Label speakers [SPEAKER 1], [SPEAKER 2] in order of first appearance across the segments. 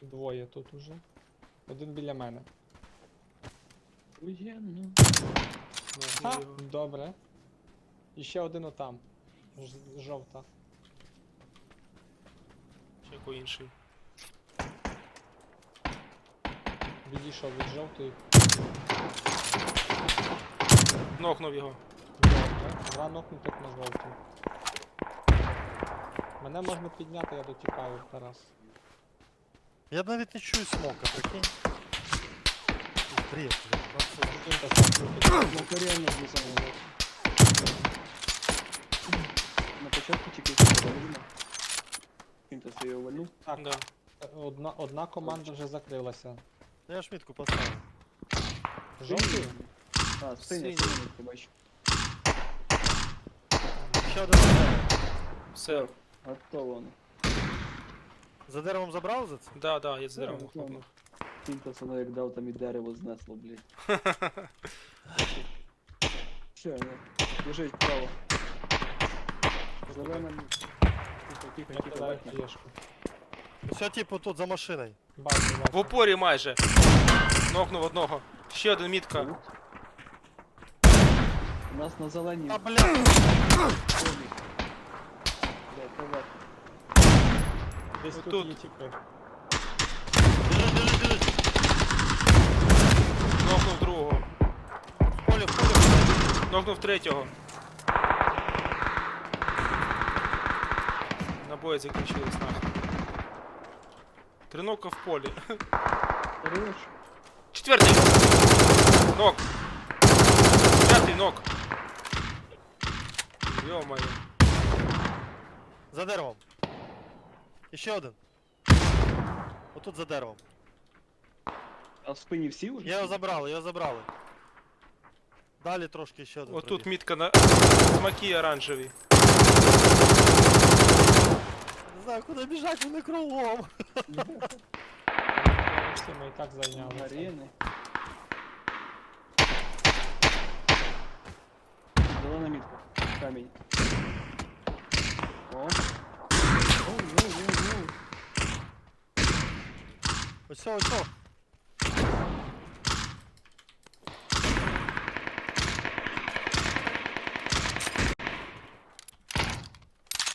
[SPEAKER 1] Двоє тут уже. Один біля мене.
[SPEAKER 2] Охуєнно.
[SPEAKER 1] Ха, добре. І ще один отам. Ж- жовта.
[SPEAKER 3] Чеку інший.
[SPEAKER 1] Відійшов від жовтої.
[SPEAKER 3] Нокнув його.
[SPEAKER 1] Добре. Два нокнутих на жовту. Мене можна підняти, я дотікаю, Тарас.
[SPEAKER 4] Я навіть не чую смока, прикинь. Бред,
[SPEAKER 2] звисало. На початку тільки повинно. Кінта свій овальнув.
[SPEAKER 1] Так,
[SPEAKER 3] Да.
[SPEAKER 1] одна, одна команда вже закрилася.
[SPEAKER 4] Я ж мітку поставив.
[SPEAKER 1] Жовтий?
[SPEAKER 2] А, синя,
[SPEAKER 3] Синій.
[SPEAKER 2] синя, ти бачиш.
[SPEAKER 4] Ще один.
[SPEAKER 3] Все.
[SPEAKER 2] Готово воно.
[SPEAKER 4] За деревом забрав за це?
[SPEAKER 3] Да, да, я з
[SPEAKER 2] Да,
[SPEAKER 3] деревом
[SPEAKER 2] готово.
[SPEAKER 3] хлопнув.
[SPEAKER 2] Кінта воно як дав, там і дерево знесло, блядь. Все, не. Біжить вправо. Зелена. Тихо, тихо,
[SPEAKER 1] Я
[SPEAKER 2] тихо,
[SPEAKER 1] кидаю
[SPEAKER 2] бачиш.
[SPEAKER 1] флешку.
[SPEAKER 4] Все, типу, тут за машиною.
[SPEAKER 1] Бачу,
[SPEAKER 3] В
[SPEAKER 1] бачу.
[SPEAKER 3] упорі майже. Нокнув одного. Ще один мітка.
[SPEAKER 2] Тут. У нас на зеленій.
[SPEAKER 4] А, бля!
[SPEAKER 2] зоні. Де, приват.
[SPEAKER 1] Десь
[SPEAKER 3] Отут.
[SPEAKER 1] тут є тіпи.
[SPEAKER 4] Біжить, біжить, біжить.
[SPEAKER 3] Нокнув другого.
[SPEAKER 4] В полі, в полі, в полі.
[SPEAKER 3] Нокнув третього. Набої закінчились нахуй. Триногка в полі.
[SPEAKER 2] Хорош.
[SPEAKER 3] Четвертий! Нок! П'ятий нок! Йо-моє.
[SPEAKER 4] За деревом. І ще один. Отут за деревом.
[SPEAKER 2] А в спині всі вже?
[SPEAKER 4] Я його забрали, його забрали. Далі трошки ще один.
[SPEAKER 3] Отут
[SPEAKER 4] пробіг.
[SPEAKER 3] мітка на смаки оранжеві.
[SPEAKER 4] Не знаю, куди біжать, вони кругом.
[SPEAKER 1] Всі ми і так зайняли.
[SPEAKER 2] Арени. Зелена мітка. Камінь. О.
[SPEAKER 4] Ось все, ось все.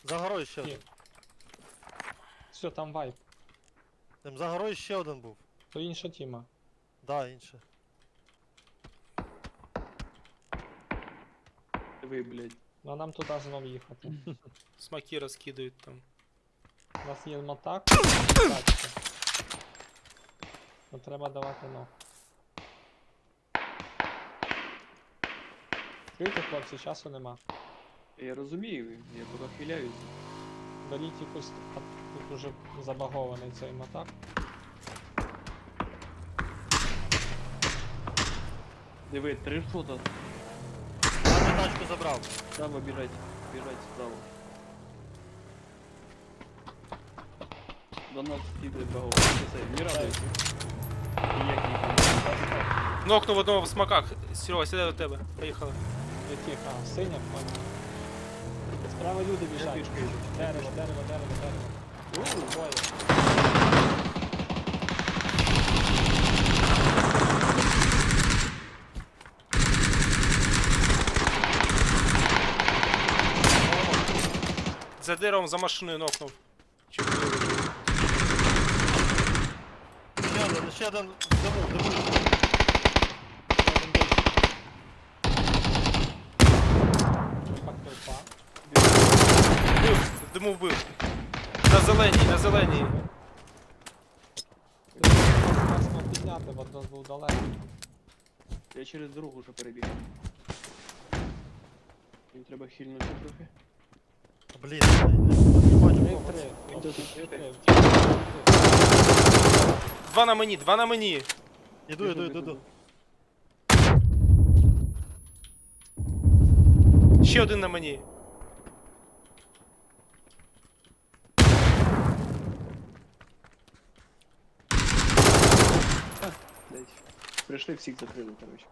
[SPEAKER 4] За горою ще один.
[SPEAKER 1] Все, там вайп.
[SPEAKER 4] Там за горою ще один був.
[SPEAKER 1] То інша тіма.
[SPEAKER 4] Да, інше.
[SPEAKER 2] Ви, блядь.
[SPEAKER 1] Ну а нам туди знов їхати.
[SPEAKER 3] Смаки розкидають там.
[SPEAKER 1] У нас є мотак. Ну треба давати ног. Чуєте, хлопці, часу нема.
[SPEAKER 2] Я розумію, я поки хиляюсь.
[SPEAKER 1] Беріть якусь. а Тут уже забагований цей мотак.
[SPEAKER 2] Диви, три шота.
[SPEAKER 4] Я тачку забрав.
[SPEAKER 2] Справа біжать. Біжать справа. До нас іде багов. Це, не радуйся. Ніяк не
[SPEAKER 3] Нокнув одного в смаках. Серега, сідай до тебе. Поїхали.
[SPEAKER 1] Яких? А, синя, понял. Справа люди біжать.
[SPEAKER 2] пішки йду.
[SPEAKER 1] Дерево, дерево, дерево, дерево. У, двоє.
[SPEAKER 3] За деревом за машиною нокнув.
[SPEAKER 4] Ще один. Диму, диму.
[SPEAKER 1] Пак толпа.
[SPEAKER 3] Вбив. На зеленій, на зеленій.
[SPEAKER 1] Класно підняти, бо до- був далеко.
[SPEAKER 2] Я через дорогу вже перебіг. Їм треба хильнути трохи.
[SPEAKER 4] Блін, не бачу
[SPEAKER 1] Три,
[SPEAKER 4] кого.
[SPEAKER 1] три.
[SPEAKER 2] Він тут
[SPEAKER 1] Три,
[SPEAKER 2] три.
[SPEAKER 1] три.
[SPEAKER 3] Два на мені, два на мені.
[SPEAKER 4] Іду, іду, іду, іду.
[SPEAKER 3] Ще один на мені.
[SPEAKER 2] Десь. Прийшли, всіх закрили, коротше.